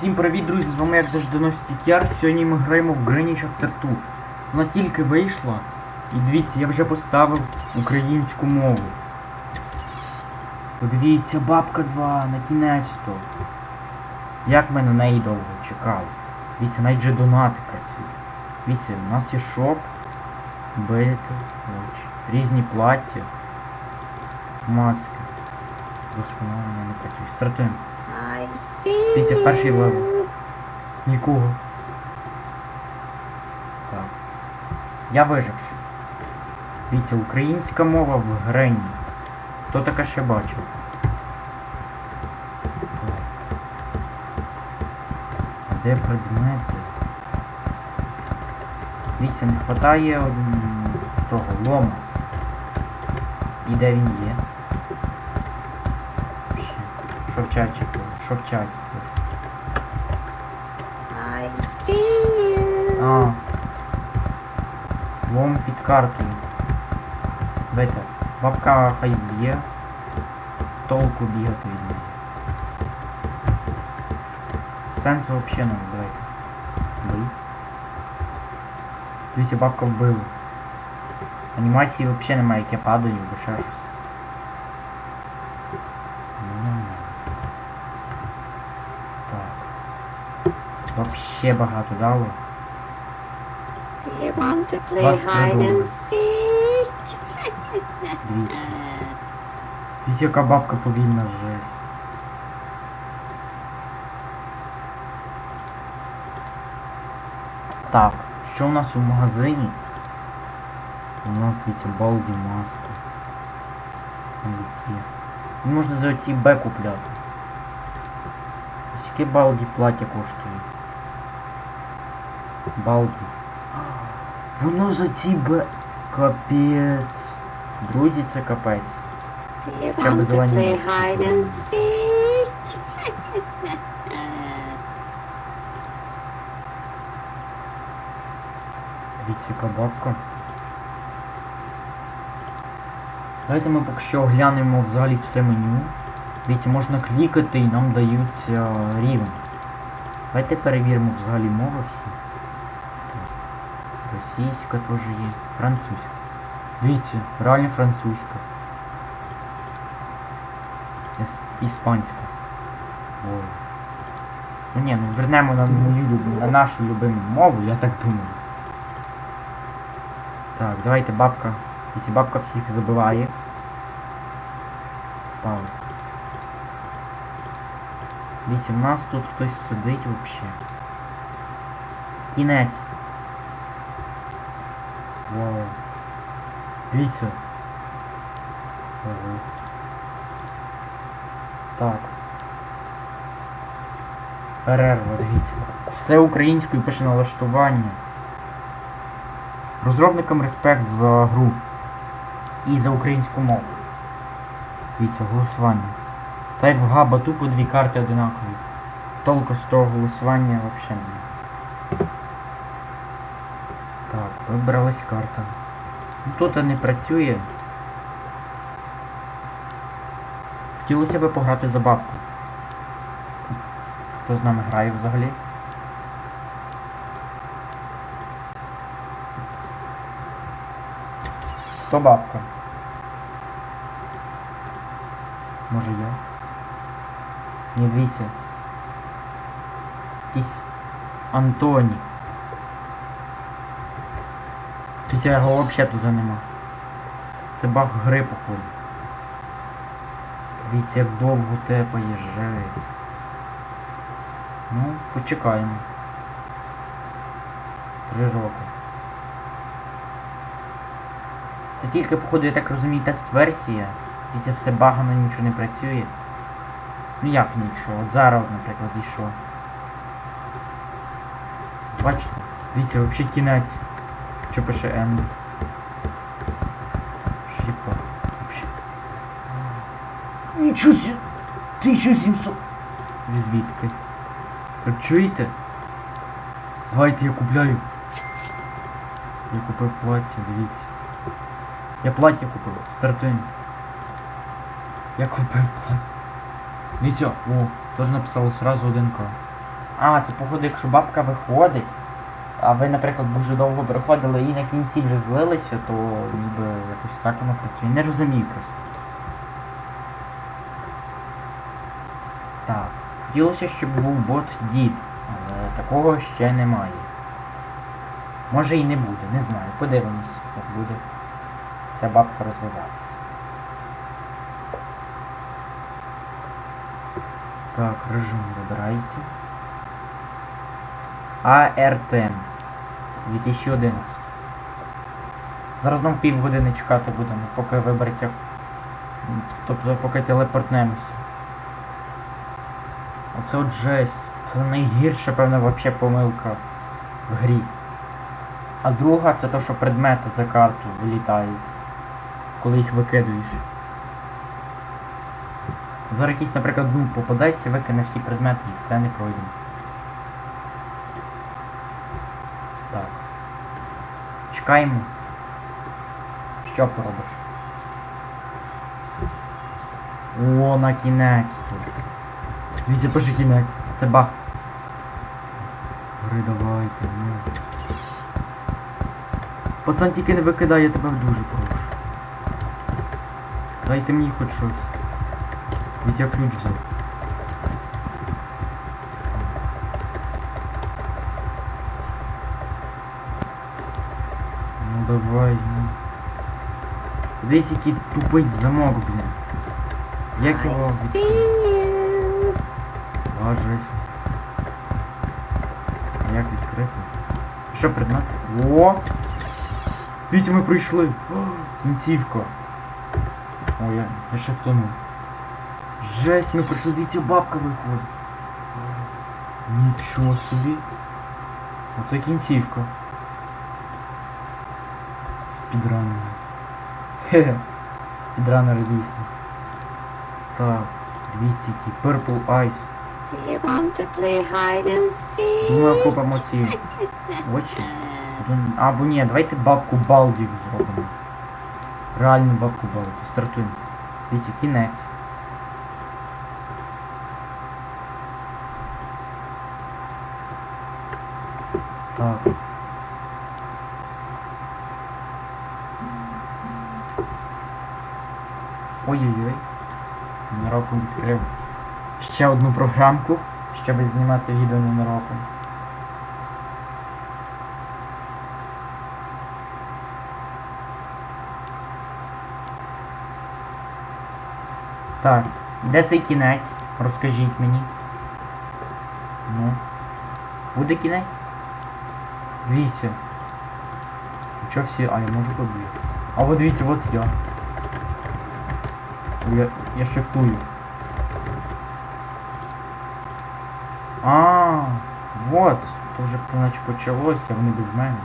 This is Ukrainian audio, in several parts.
Всім привіт, друзі! З вами як завжди Ностік Яр. Сьогодні ми граємо в Chapter 2. Вона тільки вийшла. І дивіться, я вже поставив українську мову. Подивіться, бабка 2, на кінець то. Як ми на неї довго чекали. Дивіться, навіть вже донати працюють. Дивіться, у нас є шоп, очі, різні плаття, маски. Досконалення не працює. Стартуємо. See Дивіться, перший левел. Нікого. Так. Я виживши. Дивіться, українська мова в Грені. Хто таке ще бачив? А де предмети? Дивіться, не вистачає того лома. І де він є? Ще. Що в чаті? було? Що в чаті? було? I see you. А. Лом під картою. Давайте. Бабка хай б'є. Толку бігати від неї. Сенсу взагалі не давайте. Бий. Дивіться, бабка вбила. Анімації взагалі немає, як я падаю, бо ще Вообще багато дало. Do you want to play Вас hide and seek? Дивіться. Дивіться, яка бабка повільна жесть. Так, що у нас у магазині? У нас дивіться балді маски. Ну, Можна за оці Б купляти. Скільки балді плаття коштує? Балді. Воно за ці Б. Капець. Друзі, це капець. And seek? Дивіться, яка бабка. Давайте ми поки що оглянемо взагалі все меню. Дивіться, можна клікати і нам дають е, рівень. Давайте перевіримо взагалі мови всі. Російська теж є. Французька. Дивіться, реально французька. Іс- Іспанська. Ой. Ну ні, ну вернемо на мою на нашу любиму мову, я так думаю. Так, давайте бабка. Якщо бабка всіх забиває. Пау. Дивіться, у нас тут хтось сидить вообще. Кінець. Дивіться. Так. Перерва, дивіться. Все українською пише налаштування. Розробникам респект за гру і за українську мову. Дивіться, голосування. Так як в Габа тупо дві карти одинакові. Толку з того голосування взагалі немає. Так, вибралась карта. Тут не працює. Хотілося б пограти за бабку. Хто з нами грає взагалі? Хто бабка? Може я? Ні, дивіться. Якийсь Антоні. Хоча його взагалі тут нема. Це баг гри походу. Дивіться, як довго тепає жесть. Ну, почекаємо. Три роки. Це тільки, походу, я так розумію, тест-версія. І це все багано, нічого не працює. Ну як нічого? От зараз, наприклад, і що. Бачите? Дивіться, взагалі кінець. Що пише? Шліпа. Вообще. Нічого сі... 1700. Ви звідки? Ви чуєте? Давайте я купляю. Я купив плаття, дивіться. Я плаття купив. Стартуємо. Я купив плаття. Дивіться, о, теж написало сразу 1К. А, це походу, якщо бабка виходить, а ви, наприклад, дуже довго переходили і на кінці вже злилися, то ніби якось так воно працює. Не розумію просто. Так. Хотілося, щоб був бот дід, але такого ще немає. Може і не буде, не знаю. Подивимось, як буде ця бабка розвиватися. Так, режим вибирається. АРТМ 2011. Зараз нам півгодини чекати будемо, поки вибереться. Тобто поки телепортнемося. Оце от жесть. Це найгірша, певно, вообще помилка в грі. А друга це то, що предмети за карту вилітають, коли їх викидуєш. Зараз якийсь, наприклад, дум попадається, викине всі предмети і все не пройдемо. Так. Чекаємо. Що поробиш? О, на кінець тут. Дивіться, пише кінець. Це баг. Гри давайте, ну. Пацан тільки не викидай, я тебе дуже прошу. Дайте мені хоч щось. Ведь я ключ взяв. Давай. Дивись, який тупий замок, блін. Як його. А Як відкрити? Що предмет? О! Дивіться, ми прийшли. О, кінцівка. О, я, я ще втонув. Жесть, ми прийшли, дивіться, бабка виходить. Нічого собі. Оце кінцівка. Спідранери. Хе-хе. Спідранери дійсно. Так, дивіться, які Purple Eyes. Do you want to play hide and Думаю, seek? купимо ці очі. Один- Або ні, давайте бабку Балдів зробимо. Реальну бабку Балдів. Стартуємо. Дивіться, кінець. Так. Ой-ой-ой. Ненароком відкрив ще одну програмку, щоб знімати відео ненароком. Так, де цей кінець? Розкажіть мені. Ну. Буде кінець? Дивіться. Чо всі... А, я можу побігти. А от дивіться, от я. Я, я шифтую. А, вот. То вже наче почалося, вони без мене.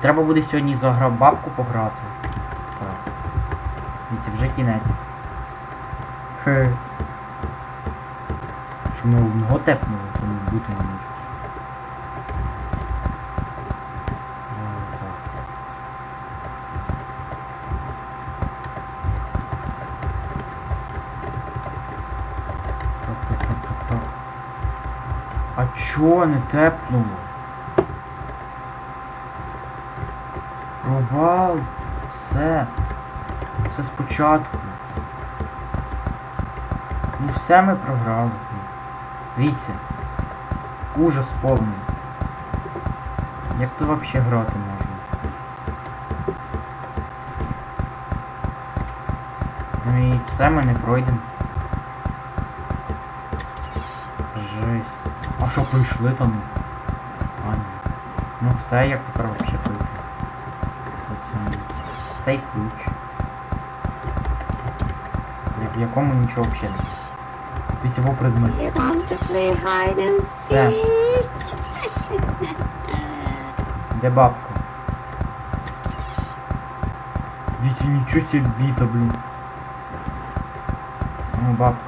Треба буде сьогодні за гра бабку пограти. Так. Дивіться, вже кінець. Хе. Що ми одного тепнули, то бути не може. Е, так. Так, так, так, так, так. Чо не тепнуло? Провал. Все. Все спочатку. Ну все ми програли. Дивіться. Ужас повний. Як то взагалі грати можна? Ну і все ми не пройдемо. Жесть. А що прийшли там? А. Ну все, як тепер взагалі пройти? Цей ключ. В якому нічого взагалі не. Дивіться, во предмет. Do you want to play hide and seek? Де бабка? Дивіться, нічого себе біта, блін. Ну, бабка.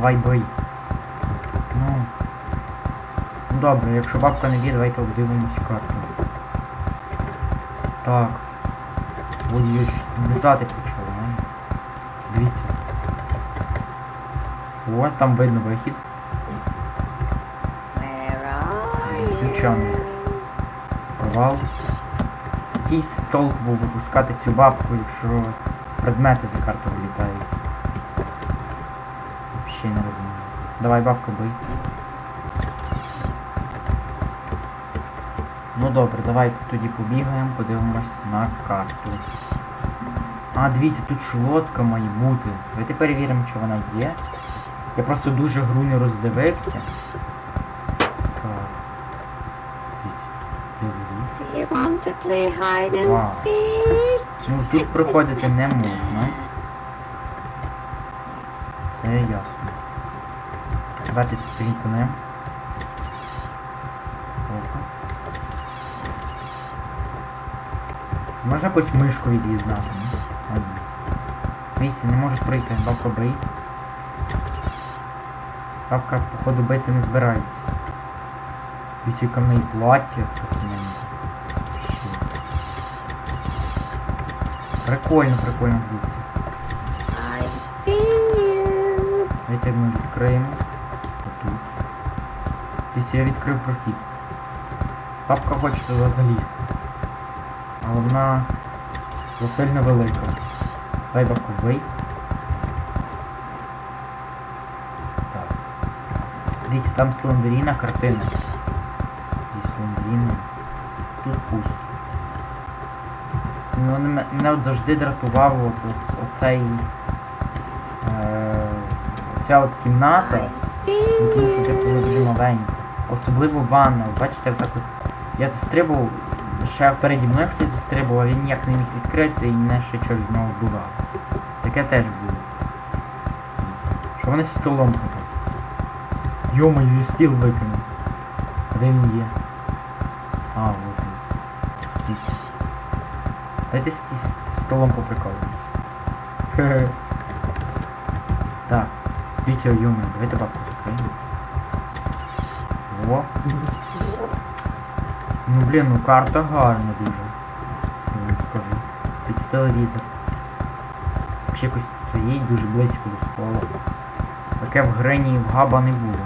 Давай бий. Ну. Ну добре, якщо бабка не б'є, давайте обдивимось карту. Так. Ж висати почала, не? Дивіться. О, там видно вихід. Ключами. Провал. Який толк був випускати цю бабку, якщо предмети за карту вилітають. Взагалі не розумію. Давай бабку бий. Ну добре, давайте тоді побігаємо, подивимось на карту. А, дивіться, тут шлотка має бути. Давайте перевіримо, чи вона є. Я просто дуже гру не роздивився. Так. Дивіться. Wow. Ну тут проходити не можна. Це ясно. Давайте стрінкнем. Опа. Можна якусь мишку? А. Дивіться, не можуть пройти, бабка бий. Бабка, походу, бити не збирається. Дивіться, яка в неї плаття, пацани. Прикольно, прикольно дивіться. Давайте ми відкриємо. Отут. Я відкрив прохід. Папка хоче туди залізти. Але вона засильно велика. Дай бабку вий. Так. Дивіться, там слендеріна картина. Зі слендеріною. Тут пусто. Ну, Мене, от завжди дратував от, от, оцей... Е, оця от кімната. Що це було дуже you. Особливо ванна. Бачите, так от. Я застрибував, ще переді мною хтось застрибував, а він ніяк не міг відкрити і мене ще щось знову вбивав. Таке теж було. Що вони з столом ходять? Йо-моє, я стіл викинув. Де він є? А, от він. Дайте з столом поприколуємось. Хе-хе. Так. Дивіться, йо-моє, давайте бабку закриємо. Ну блін, ну карта гарна дуже. Я скажу. Під телевізор. Ще якось стоїть дуже близько до стола. Таке в Грені і в Габа не було.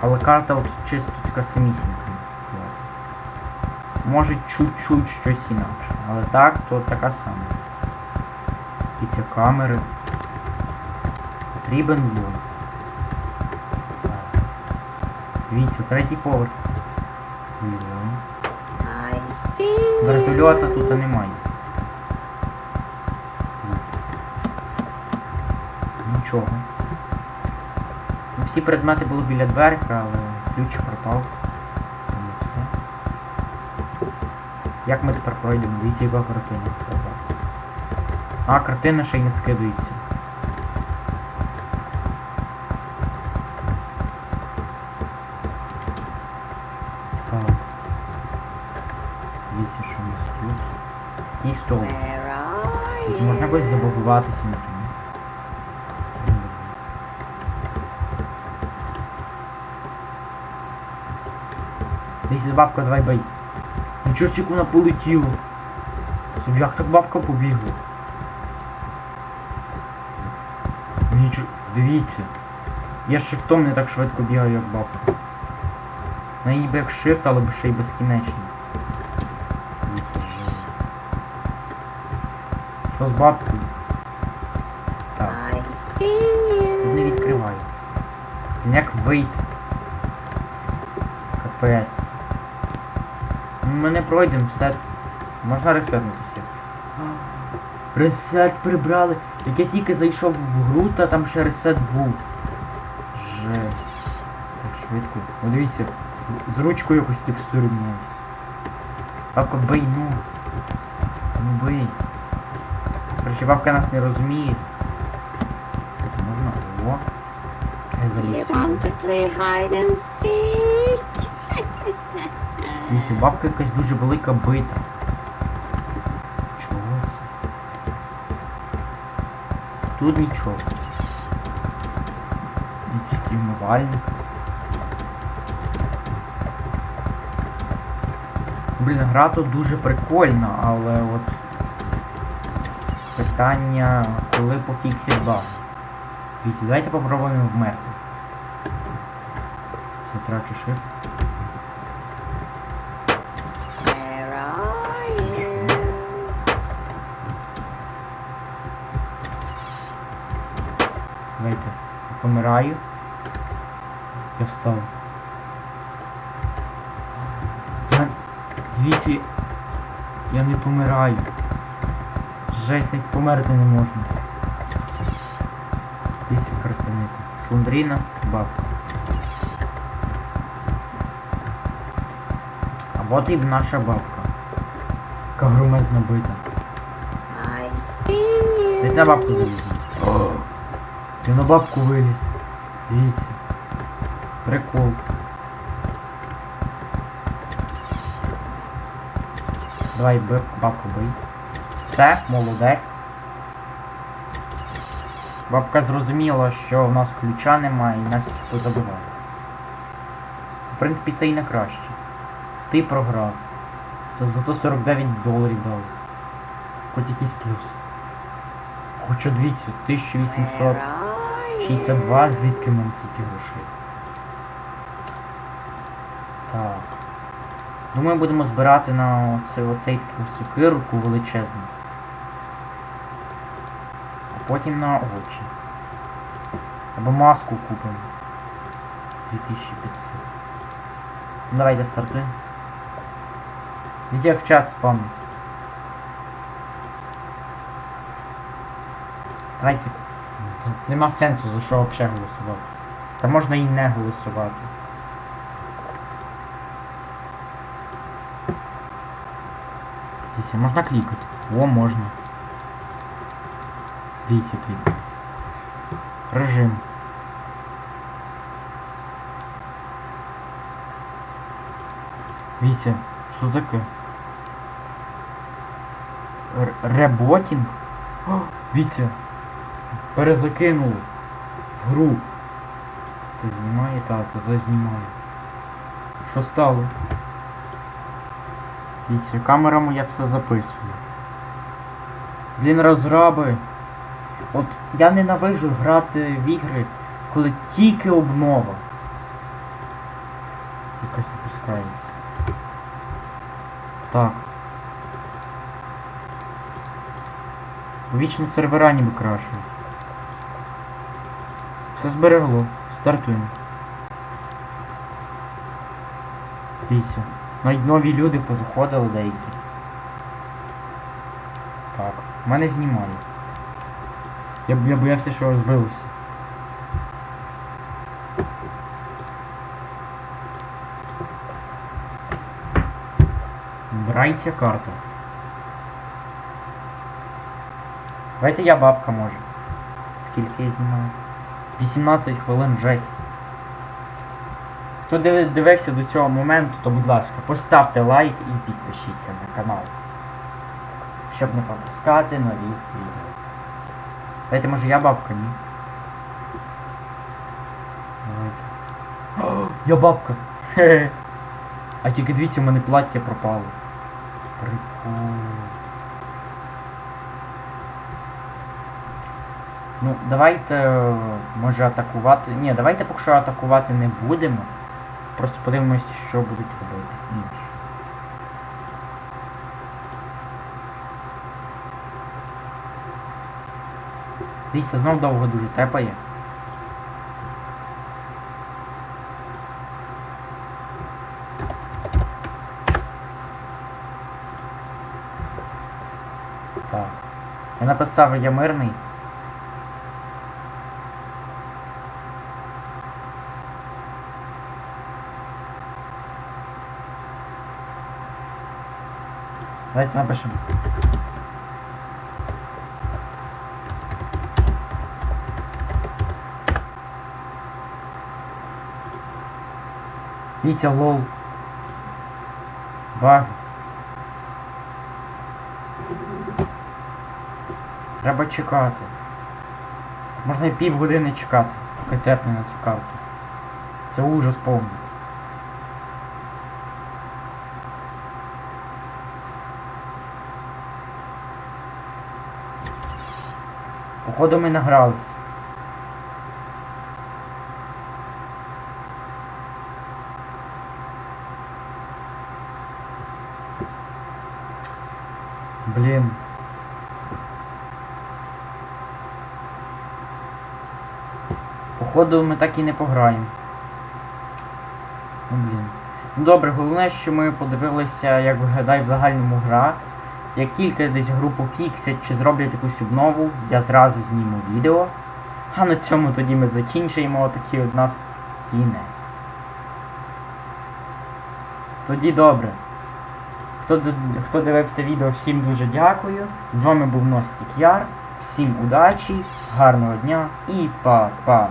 Але карта от чисто така самісінька, сказати. Може чуть-чуть щось інакше. Але так, то така сама. І ці камери. Потрібен був. Так. Дивіться, третій поверх. Вертольота тут немає. Нічого. Ну, всі предмети були біля дверка, але ключ пропав. Тому все. Як ми тепер пройдемо? Дивіться, яка картина. А, картина ще й не скидується. Так. Дивіться, що у нас тут. І стол. Where are Тут можна якось you? забагуватися на тому. Десь бабка, давай бей. Нічого сіку вона полетіла. Собі як так бабка побігла? Нічого. Дивіться. Я шифтом не так швидко бігаю, як бабка. На її би як шифт, але б ще й безкінечний. Дивіться, жесть. З бабкою? Так, I see не відкривається. Як вийти? Капець. Ми не пройдемо все. Можна ресетнутися. Ресет прибрали. Як я тільки зайшов в гру, та там ще ресет був. Жесть. Так швидко. О, дивіться, з ручкою якось текстури міняють. Бабка, бий, ну. Ну бий. Короче, бабка нас не розуміє. Так, можна. О. Я Do заліз. you want to play hide and seek? Дивіться, бабка якась дуже велика бита. Чого це? Тут нічого. Який умивальник. Блін, гра тут дуже прикольна, але от питання, коли пофіксять баг. Дивіться, давайте попробуємо вмерти. Все, трачу shift. Where are you? Давайте. Я помираю. Я встав. Я... Дивіться, я не помираю. Жесть, як померти не можна. Дивіться картинити. Сландріна, бабка. А от і наша бабка. Яка громезна бита. Десь на бабку залізу. Я на бабку виліз. Дивіться. Прикол. Давай бабку бий. Все, молодець. Бабка зрозуміла, що в нас ключа немає і нас позабиває. В принципі, це і не краще. Ти програв. За- Зато 49 доларів дали. Хоч якийсь плюс. Хоча дивіться, 1800. 62, звідки мене стільки грошей? Так. Думаю, будемо збирати на оце, оцей таку сокирку величезну. Потім на очі. Або маску купимо. 2500. Ну, Давайте стартуємо. Везде в чат спам. Давайте Нема сенсу за що взагалі голосувати. Та можна і не голосувати. Можна клікати. О, можна. Дивіться, клікається. Режим. Дивіться, що таке? Реботінг? О, перезакинули в гру. Це знімає? Так, це знімає. Що стало? Дивіться, камера моя все записує. Блін, розраби. От я ненавижу грати в ігри, коли тільки обнова. Якась випускається. Так. Вічно сервера ніби крашують. Все зберегло. Стартуємо. Дивіться. Навіть нові люди позаходили деякі. Так. Мене знімає. Я, я боявся, що розбилося. Брайте карта. Давайте я бабка може. Скільки я знімаю? 18 хвилин жесть. Хто дивився до цього моменту, то будь ласка, поставте лайк і підпишіться на канал. Щоб не пропускати нові відео. Давайте може я бабка, ні? Давайте. Я бабка! Хе-хе. А тільки дивіться, в мене плаття пропало. Прикол. Ну, давайте, може атакувати. Ні, давайте поки що атакувати не будемо. Просто подивимось, що будуть робити інші. Дивіться, знов довго дуже тепає. Так. Я написав я мирний. Давайте напишемо. Вітя лол. Баг. Треба чекати. Можна і пів години чекати, поки тепне на цю карту. Це ужас повний. Походу ми награлись. Блін. Походу ми так і не пограємо. Ну блін. Ну добре, головне, що ми подивилися, як виглядає в загальному гра. Як тільки десь групу фіксять чи зроблять якусь обнову, я зразу зніму відео. А на цьому тоді ми закінчуємо отакий от нас кінець. Тоді добре. Хто, хто дивився відео, всім дуже дякую. З вами був Ностік Яр. Всім удачі, гарного дня і па-па.